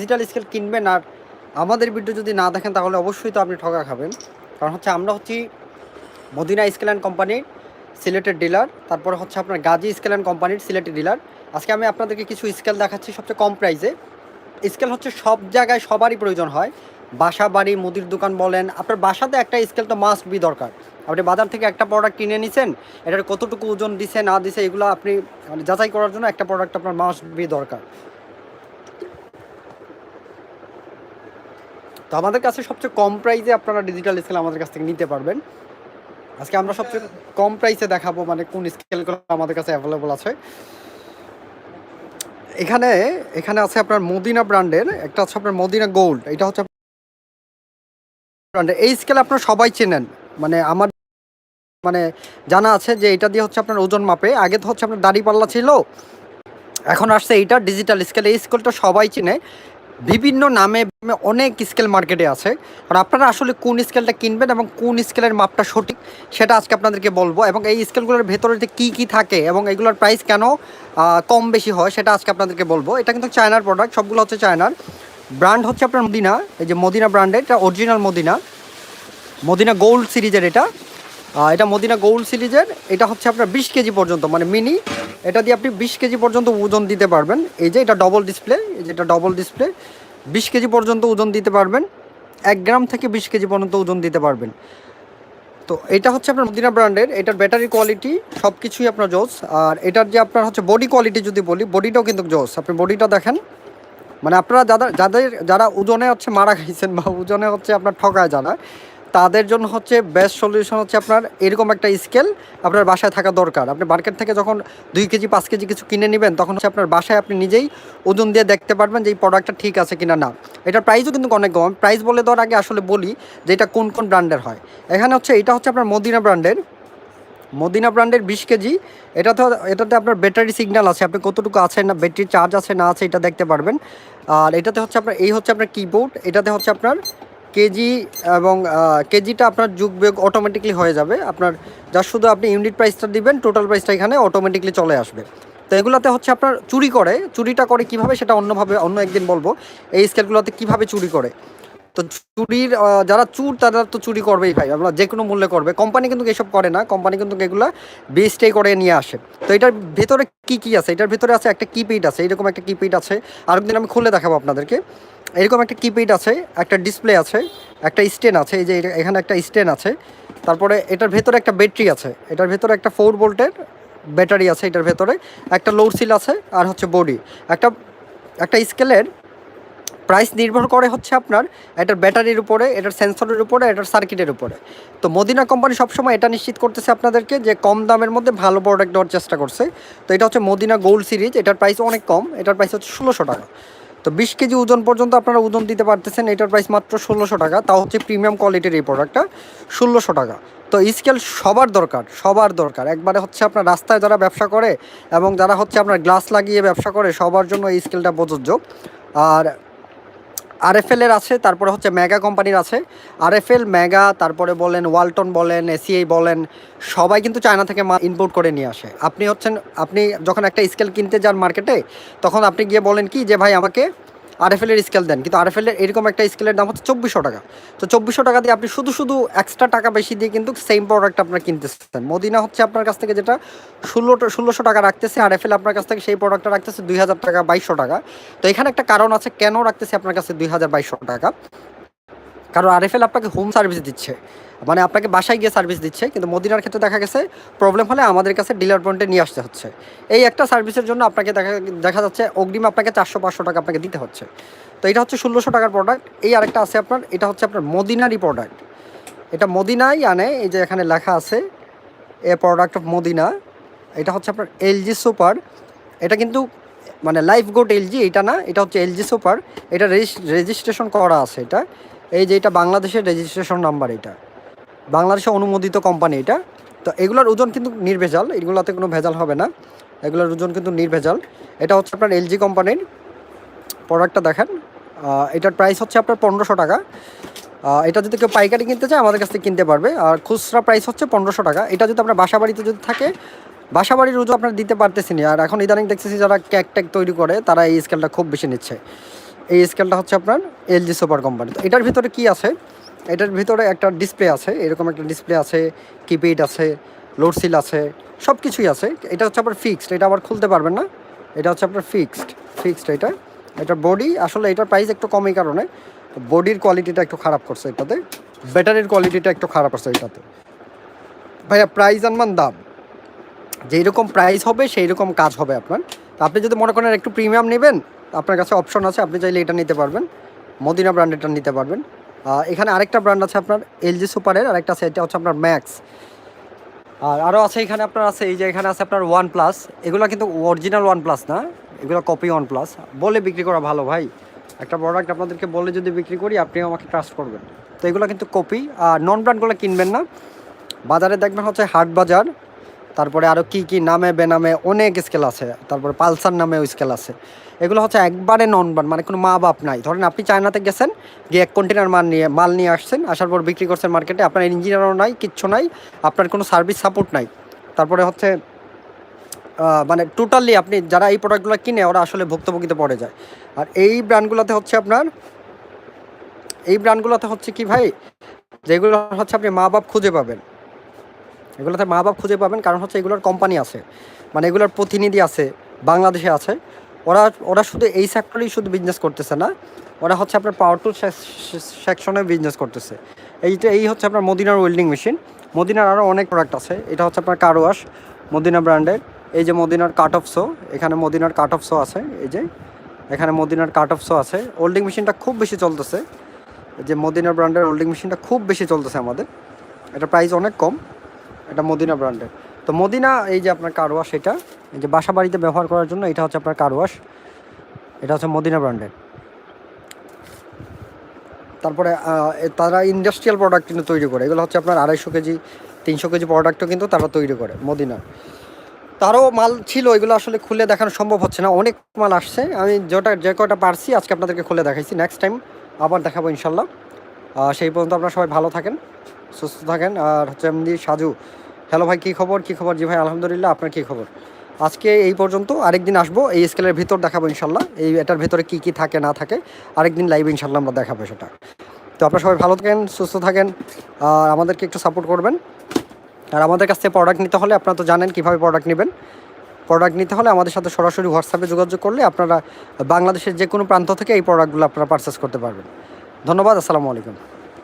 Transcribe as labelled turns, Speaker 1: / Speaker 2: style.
Speaker 1: Digital scale কিনবেন আর আমাদের video যদি না দেখেন, তাহলে অবশ্যই তো আপনি ঠকা খাবেন। কারণ হচ্ছে আমরা হচ্ছি মদিনা স্কেল অ্যান্ড কোম্পানির সিলেটের ডিলার তারপরে হচ্ছে আপনার গাজী স্কেল অ্যান্ড কোম্পানির সিলেটের ডিলার আজকে আমি আপনাদেরকে কিছু স্কেল দেখাচ্ছি সবচেয়ে কম প্রাইসে স্কেল হচ্ছে সব জায়গায় সবারই প্রয়োজন হয়। বাসা, বাড়ি, মুদির দোকান বলেন, আপনার বাসাতে একটা স্কেল তো মাস্ট বি দরকার। আপনি বাজার থেকে একটা প্রোডাক্ট কিনে নিছেন, এটার কতটুকু ওজন দিছে, না দিছে, এগুলো আপনি মানে যাচাই করার জন্য একটা প্রোডাক্ট আপনার মাস্ট বি দরকার। তো আমাদের কাছে সবচেয়ে কম প্রাইসে আপনারা ডিজিটাল স্কেল আমাদের কাছ থেকে নিতে পারবেন। আজকে আমরা সবচেয়ে কম প্রাইসে দেখাবো মানে কোন স্কেলগুলো আমাদের কাছে অ্যাভেলেবল আছে। এখানে এখানে আছে আপনার মদিনা ব্র্যান্ডের একটা আছে আপনার মদিনা গোল্ড এটা হচ্ছে ব্র্যান্ডের এই স্কেল আপনারা সবাই চেনেন। মানে আমার মানে জানা আছে যে এটা দিয়ে হচ্ছে আপনার ওজন মাপে। আগে তো হচ্ছে আপনার দাড়ি পাল্লা ছিল, এখন আসছে এইটা ডিজিটাল স্কেল এই স্কেলটা সবাই চিনে। বিভিন্ন নামে অনেক স্কেল মার্কেটে আছে। আর আপনারা আসলে কোন স্কেলটা কিনবেন এবং কোন স্কেলের মাপটা সঠিক, সেটা আজকে আপনাদেরকে বলব। এবং এই স্কেলগুলোর ভেতরে যে কী কী থাকে এবং এগুলোর প্রাইস কেন কম বেশি হয়, সেটা আজকে আপনাদেরকে বলব। এটা কিন্তু চায়নার প্রোডাক্ট সবগুলো হচ্ছে চায়নার ব্র্যান্ড হচ্ছে আপনার মদিনা এই যে মদিনা ব্র্যান্ডের এটা অরিজিনাল মদিনা মদিনা গোল্ড সিরিজের এটা। এটা মদিনা গোল্ড সিরিজের। এটা হচ্ছে আপনার বিশ কেজি পর্যন্ত মানে মিনি এটা দিয়ে আপনি বিশ কেজি পর্যন্ত ওজন দিতে পারবেন। এই যে এটা ডবল ডিসপ্লে এই যে এটা ডবল ডিসপ্লে বিশ কেজি পর্যন্ত ওজন দিতে পারবেন। এক গ্রাম থেকে বিশ কেজি পর্যন্ত ওজন দিতে পারবেন। তো এটা হচ্ছে আপনার মদিনা ব্র্যান্ডের। এটার ব্যাটারি কোয়ালিটি সব কিছুই আপনার জোস। আর এটার যে আপনার হচ্ছে বডি কোয়ালিটি যদি বলি বডিটাও কিন্তু জোস। আপনি বডিটা দেখেন। মানে আপনারা যারা যাদের, যারা ওজনে হচ্ছে মারা খাইছেন বা ওজনে হচ্ছে আপনার ঠকায় যারা তাদের জন্য হচ্ছে বেস্ট সলিউশন হচ্ছে আপনার এরকম একটা স্কেল আপনার বাসায় থাকা দরকার। আপনি মার্কেট থেকে যখন দুই কেজি, পাঁচ কেজি কিছু কিনে নেবেন, তখন হচ্ছে আপনার বাসায় আপনি নিজেই ওজন দিয়ে দেখতে পারবেন যে এই প্রোডাক্টটা ঠিক আছে কিনা না। এটার প্রাইসও কিন্তু অনেক কম। প্রাইস বলে দেওয়ার আগে আসলে বলি যে এটা কোন কোন ব্র্যান্ডের হয়। এখানে হচ্ছে এটা হচ্ছে আপনার মদিনা ব্র্যান্ডের মদিনা ব্র্যান্ডের বিশ কেজি। এটা তো এটাতে আপনার ব্যাটারি সিগন্যাল আছে। আপনি কতটুকু আছে না ব্যাটারি চার্জ আছে না আছে, এটা দেখতে পারবেন। আর এটাতে হচ্ছে আপনার, এই হচ্ছে আপনার কিবোর্ড এটাতে হচ্ছে আপনার কেজি এবং কেজিটা আপনার যুগ বিয়োগ অটোমেটিকলি হয়ে যাবে। আপনার যা শুধু আপনি ইউনিট প্রাইসটা দিবেন টোটাল প্রাইসটা এখানে অটোমেটিকলি চলে আসবে। তো এগুলোতে হচ্ছে আপনার চুরি করে। চুরিটা করে কীভাবে সেটা অন্যভাবে, অন্য একদিন বলব। এই স্কেলগুলোতে কীভাবে চুরি করে? তো চুরির যারা চুর, তারা তো চুরি করবেই ভাই। আপনার যে কোনো মূল্যে করবে। কোম্পানি কিন্তু এসব করে না। কোম্পানি কিন্তু এগুলো বেস্টে করে নিয়ে আসে। তো এটার ভেতরে কি কি আছে? এটার ভেতরে আছে একটা কিপ্যাড আছে। এরকম একটা কিপ্যাড আছে। আরেকদিন আমি খুলে দেখাবো আপনাদেরকে। এরকম একটা কিপ্যাড আছে, একটা ডিসপ্লে আছে, একটা স্টেন আছে, এই যে এখানে একটা স্টেন আছে। তারপরে এটার ভেতরে একটা ব্যাটারি আছে, এটার ভেতরে একটা ফোর ভোল্টের ব্যাটারি আছে এটার ভেতরে, একটা লোড সিল আছে আর হচ্ছে বডি একটা একটা স্কেলের প্রাইস নির্ভর করে হচ্ছে আপনার এটার ব্যাটারির উপরে, এটার সেন্সরের উপরে, এটার সার্কিটের উপরে। তো মদিনা কোম্পানি সবসময় এটা নিশ্চিত করতেছে আপনাদেরকে যে কম দামের মধ্যে ভালো প্রোডাক্ট দেওয়ার চেষ্টা করছে। তো এটা হচ্ছে মদিনা গোল্ড সিরিজ এটার প্রাইস অনেক কম, এটার প্রাইস হচ্ছে ষোলোশো টাকা। তো বিশ কেজি ওজন পর্যন্ত আপনারা ওজন দিতে পারতেছেন, এটার প্রাইস মাত্র ষোলোশো টাকা। তাও হচ্ছে প্রিমিয়াম কোয়ালিটির এই প্রোডাক্টটা ষোলোশো টাকা। তো স্কেল সবার দরকার সবার দরকার। একবারে হচ্ছে আপনার রাস্তায় যারা ব্যবসা করে এবং যারা হচ্ছে আপনার গ্লাস লাগিয়ে ব্যবসা করে, সবার জন্য এই স্কেলটা প্রযোজ্য। আর আরএফএল এর আছে, তারপরে হচ্ছে মেগা কোম্পানির আছে। আরএফএল মেগা তারপরে বলেন ওয়ালটন বলেন এসিআই বলেন, সবাই কিন্তু চায়না থেকে ইম্পোর্ট করে নিয়ে আসে। আপনি হচ্ছেন, আপনি যখন একটা স্কেল কিনতে যান মার্কেটে তখন আপনি গিয়ে বলেন কি যে, ভাই, আমাকে আরএফএল এর স্কেল দেন। কিন্তু আরএফএল এর এরকম একটা স্কেলের দাম হচ্ছে চব্বিশশো টাকা। তো চব্বিশশো টাকা দিয়ে আপনি শুধু শুধু এক্সট্রা টাকা বেশি দিয়ে কিন্তু সেম প্রোডাক্ট আপনার কিনতেছেন। মদিনা হচ্ছে আপনার কাছ থেকে যেটা ষোলো ষোলোশো টাকা রাখতেছে আর এফএল আপনার কাছ থেকে সেই প্রোডাক্টটা রাখতেছে দুই হাজার টাকা, বাইশশো টাকা। তো এখানে একটা কারণ আছে কেন রাখতেছে আপনার কাছে দুই হাজার বাইশশো টাকা? কারণ আরএফএল আপনাকে হোম সার্ভিস দিচ্ছে। মানে আপনাকে বাসায় গিয়ে সার্ভিস দিচ্ছে, কিন্তু মদিনার ক্ষেত্রে দেখা গেছে প্রবলেম হলে আমাদের কাছে ডিলার পয়েন্টে নিয়ে আসতে হচ্ছে। এই একটা সার্ভিসের জন্য আপনাকে দেখা দেখা যাচ্ছে অগ্রিম আপনাকে চারশো পাঁচশো টাকা আপনাকে দিতে হচ্ছে। তো এটা হচ্ছে ষোলোশো টাকার প্রোডাক্ট এই আরেকটা আছে আপনার, এটা হচ্ছে আপনার মদিনারই প্রোডাক্ট এটা মদিনাই আনে, এই যে এখানে লেখা আছে, এ প্রোডাক্ট অফ মদিনা। এটা হচ্ছে আপনার এলজি সুপার। এটা কিন্তু মানে লাইফ গোট এলজি, এটা না, এটা হচ্ছে এলজি সুপার। এটা রেজিস্ট্রেশন করা আছে এটা। এই যে এটা বাংলাদেশের রেজিস্ট্রেশন নাম্বার এটা। বাংলাদেশে অনুমোদিত কোম্পানি এটা। তো এগুলোর ওজন কিন্তু নির্ভেজাল, এগুলোতে কোনো ভেজাল হবে না। এগুলোর ওজন কিন্তু নির্ভেজাল। এটা হচ্ছে আপনার এলজি কোম্পানির প্রোডাক্টটা দেখেন। এটার প্রাইস হচ্ছে আপনার পনেরোশো টাকা। এটা যদি কেউ পাইকারি কিনতে চায়, আমাদের কাছ থেকে কিনতে পারবে। আর খুচরা প্রাইস হচ্ছে পনেরোশো টাকা। এটা যদি আপনার বাসা বাড়িতে যদি থাকে বাসা বাড়ির রুজু আপনার দিতে পারতেছি না। আর এখন ইদানিং দেখতেছি যারা ক্যাক ট্যাক তৈরি করে, তারা এই স্কেলটা খুব বেশি নিচ্ছে। এই স্কেলটা হচ্ছে আপনার এলজি সুপার কোম্পানি তো এটার ভিতরে কি আছে? এটার ভিতরে একটা ডিসপ্লে আছে, এরকম একটা ডিসপ্লে আছে কিপ্যাড আছে লোডসিল আছে সব কিছুই আছে। এটা হচ্ছে আপনার ফিক্সড এটা আবার খুলতে পারবেন না। এটা হচ্ছে আপনার ফিক্সড ফিক্সড এটা। এটার বডি আসলে এটার প্রাইস একটু কমই কারণে বডির কোয়ালিটিটা একটু খারাপ করছে এটাতে ব্যাটারির কোয়ালিটিটা একটু খারাপ আছে এটাতে। ভাইয়া প্রাইস আনমান দাম। যেই রকম প্রাইস হবে সেই রকম কাজ হবে আপনার। আপনি যদি মনে করেন একটু প্রিমিয়াম নেবেন, আপনার কাছে অপশন আছে, আপনি চাইলে এটা নিতে পারবেন। মদিনা ব্র্যান্ডেরটা নিতে পারবেন। এখানে আরেকটা ব্র্যান্ড আছে আপনার এলজি সুপারের আরেকটা আছে, এটা হচ্ছে আপনার ম্যাক্স আর আরও আছে এখানে আপনার আছে, এই যে এখানে আছে আপনার ওয়ান প্লাস এগুলো কিন্তু অরিজিনাল ওয়ান প্লাস না, এগুলো কপি ওয়ান প্লাস বলে বিক্রি করা ভালো ভাই। একটা প্রোডাক্ট আপনাদেরকে বলে যদি বিক্রি করি, আপনিও আমাকে ট্রাস্ট করবেন। তো এগুলো কিন্তু কপি আর নন ব্র্যান্ডগুলো কিনবেন না। বাজারে দেখবেন হচ্ছে হাট বাজার তারপরে আরও কি কি নামে, বেনামে অনেক স্কেল আছে। তারপরে পালসার নামেও স্কেল আছে। এগুলো হচ্ছে একবারে নন ব্র্যান্ড মানে কোনো মা বাপ নাই। ধরেন আপনি চায়নাতে গেছেন, গিয়ে এক কন্টেনার মাল নিয়ে মাল নিয়ে আসছেন, আসার পর বিক্রি করছেন মার্কেটে আপনার ইঞ্জিনিয়ারও নাই, কিচ্ছু নাই, আপনার কোনো সার্ভিস সাপোর্ট নাই। তারপরে হচ্ছে মানে টোটালি আপনি যারা এই প্রোডাক্টগুলো কিনে, ওরা আসলে ভুক্তভোগীতে পড়ে যায়। আর এই ব্র্যান্ডগুলোতে হচ্ছে আপনার, এই ব্র্যান্ডগুলোতে হচ্ছে কি ভাই, যেগুলো হচ্ছে আপনি মা বাপ খুঁজে পাবেন। এগুলোতে মা বাপ খুঁজে পাবেন, কারণ হচ্ছে এগুলোর কোম্পানি আছে। মানে এগুলোর প্রতিনিধি আছে, বাংলাদেশে আছে। ওরা ওরা শুধু এই সেক্টরেই শুধু বিজনেস করতেছে না, ওরা হচ্ছে আপনার পাওয়ার টুল সেকশনে বিজনেস করতেছে। এইটা এই হচ্ছে আপনার মদিনার ওয়েল্ডিং মেশিন মদিনার আরও অনেক প্রোডাক্ট আছে। এটা হচ্ছে আপনার কারওয়াশ মদিনা ব্র্যান্ডের এই যে মদিনার কাট অফ শো এখানে মদিনার কাট অফ শো আছে। এই যে, এখানে মদিনার কাট অফ শো আছে। ওল্ডিং মেশিনটা খুব বেশি চলতেছে। যে মদিনার ব্র্যান্ডের ওল্ডিং মেশিনটা খুব বেশি চলতেছে আমাদের। এটা প্রাইস অনেক কম। এটা মদিনা ব্র্যান্ডের তো মদিনা, এই যে আপনার কারওয়াশ এটা, এই যে বাসা বাড়িতে ব্যবহার করার জন্য এটা হচ্ছে আপনার কারওয়াশ এটা হচ্ছে মদিনা ব্র্যান্ডের তারপরে তারা ইন্ডাস্ট্রিয়াল প্রোডাক্ট কিন্তু তৈরি করে। এগুলো হচ্ছে আপনার আড়াইশো কেজি, তিনশো কেজি প্রোডাক্টও কিন্তু তারা তৈরি করে মদিনার তারও মাল ছিল, এগুলো আসলে খুলে দেখানো সম্ভব হচ্ছে না। অনেক মাল আসছে। আমি যেটা, যে কটা পারছি, আজকে আপনাদেরকে খুলে দেখাইছি। নেক্সট টাইম আবার দেখাবো ইনশাল্লাহ। সেই পর্যন্ত আপনারা সবাই ভালো থাকেন। সুস্থ থাকেন। আর হচ্ছে এমনি সাজু। হ্যালো ভাই, কী খবর? কী খবর? জি ভাই, আলহামদুলিল্লাহ, আপনার কী খবর? আজকে এই পর্যন্ত আরেকদিন আসব, এই স্কেলের ভিতর দেখাবো ইনশাল্লাহ। এই এটার ভিতরে কী কী থাকে, না থাকে, আরেকদিন লাইভ ইনশাল্লাহ আমরা দেখাবো সেটা। তো আপনারা সবাই ভালো থাকেন, সুস্থ থাকেন, আর আমাদেরকে একটু সাপোর্ট করবেন। আর আমাদের কাছ থেকে প্রোডাক্ট নিতে হলে আপনারা তো জানেন কীভাবে প্রোডাক্ট নেবেন। প্রোডাক্ট নিতে হলে আমাদের সাথে সরাসরি হোয়াটসঅ্যাপে যোগাযোগ করলে আপনারা বাংলাদেশের যে কোনো প্রান্ত থেকে এই প্রোডাক্টগুলো আপনারা পারচেস করতে পারবেন। ধন্যবাদ, আসসালামু আলাইকুম।